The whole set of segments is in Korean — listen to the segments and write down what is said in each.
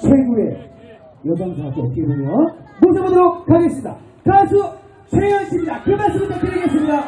최고의 여성 가수 어떻게 보면 모셔보도록 하겠습니다. 가수 최현 씨입니다. 그 말씀 부탁드리겠습니다.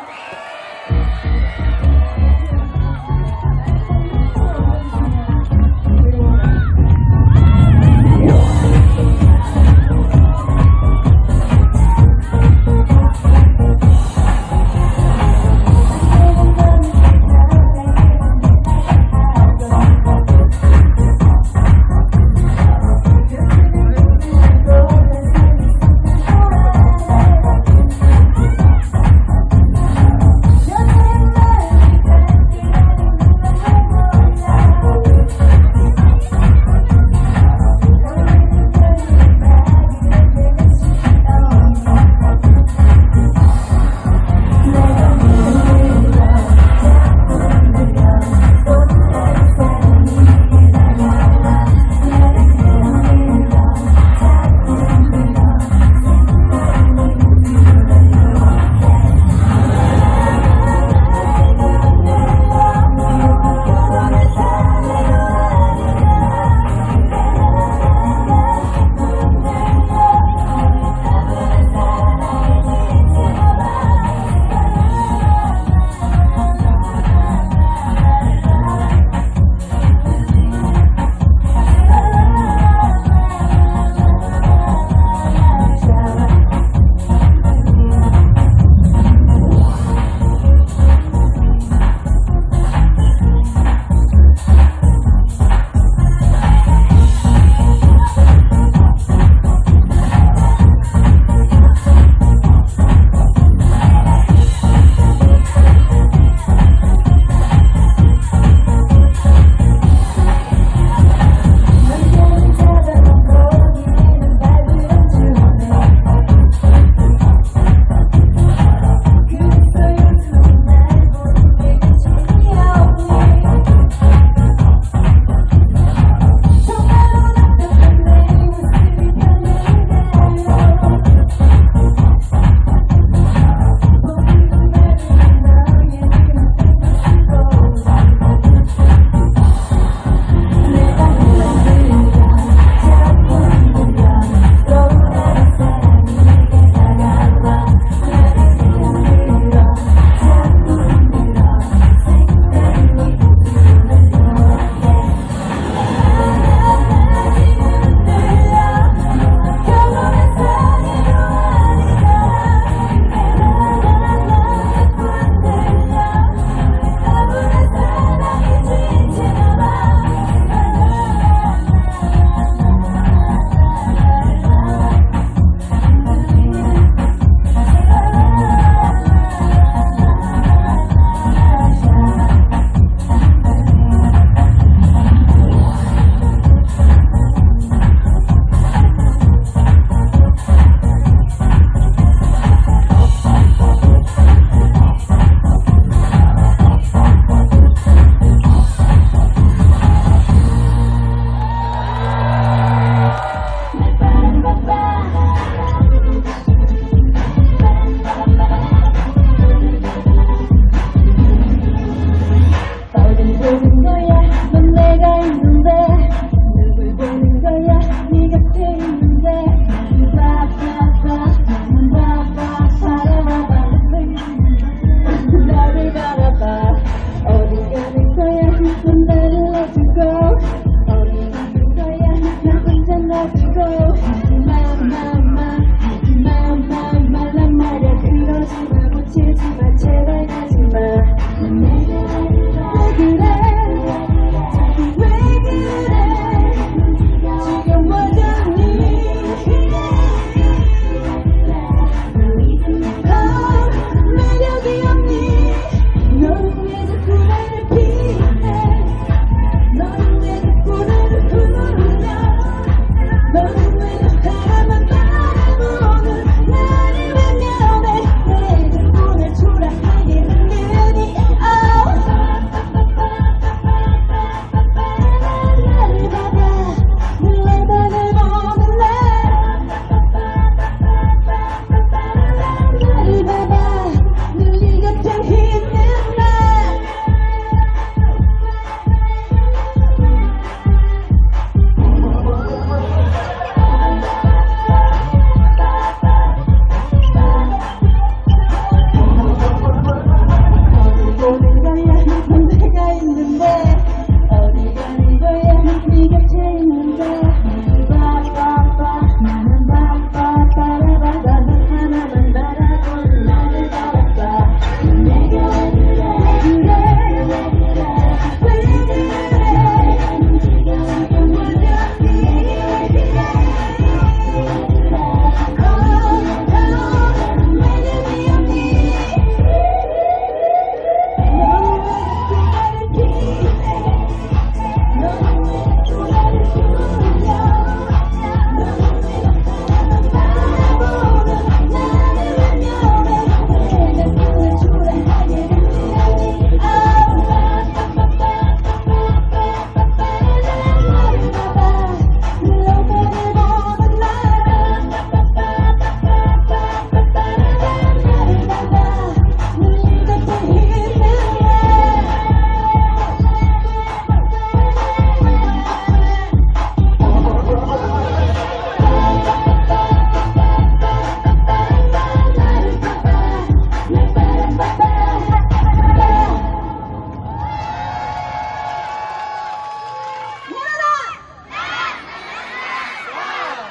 Oh.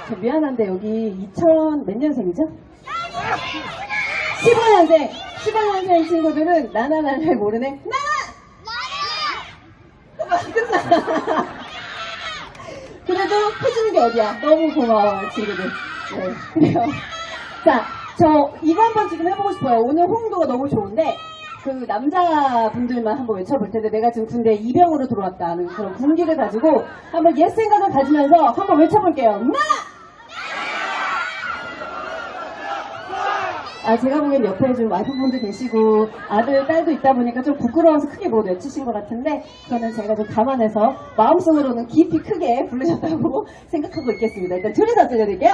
저 미안한데 여기 2000 몇 년생이죠? 15년생! 15년생 친구들은 나나나를 모르네. 나나! 끝나! 그래도 해주는 게 어디야? 너무 고마워 친구들. 네 그래요. 자 저 이거 한번 지금 해보고 싶어요. 오늘 홍도가 너무 좋은데 그 남자분들만 한번 외쳐볼 텐데 내가 지금 군대 이병으로 들어왔다는 그런 군기를 가지고 한번 옛 생각을 가지면서 한번 외쳐볼게요. 나! 아, 제가 보기엔 옆에 좀 와이프분도 계시고 아들, 딸도 있다 보니까 좀 부끄러워서 크게 못 외치신 것 같은데 그거는 제가 좀 감안해서 마음속으로는 깊이 크게 부르셨다고 생각하고 있겠습니다. 일단 둘이서 들려드릴게요.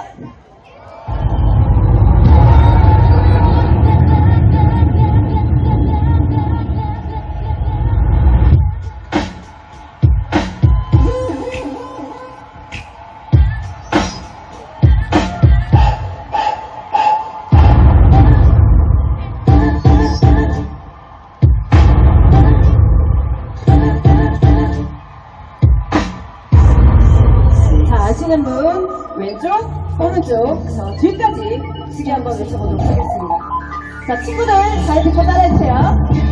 외쳐보도록 하겠습니다. 자, 친구들 잘 듣고 따라해주세요.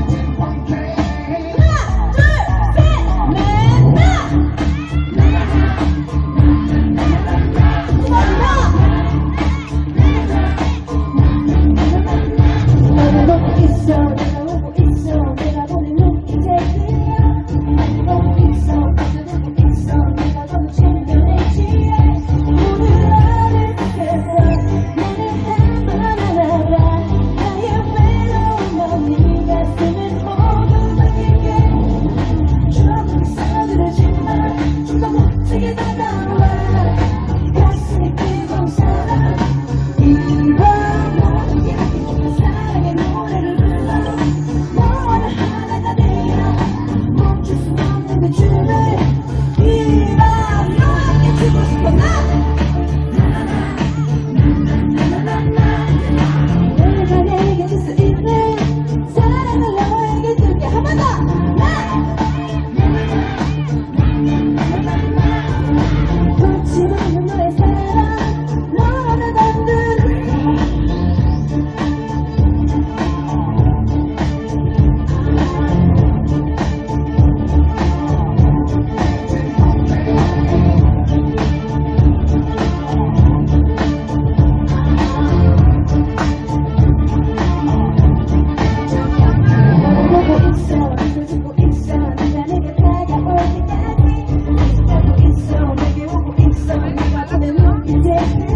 Amen.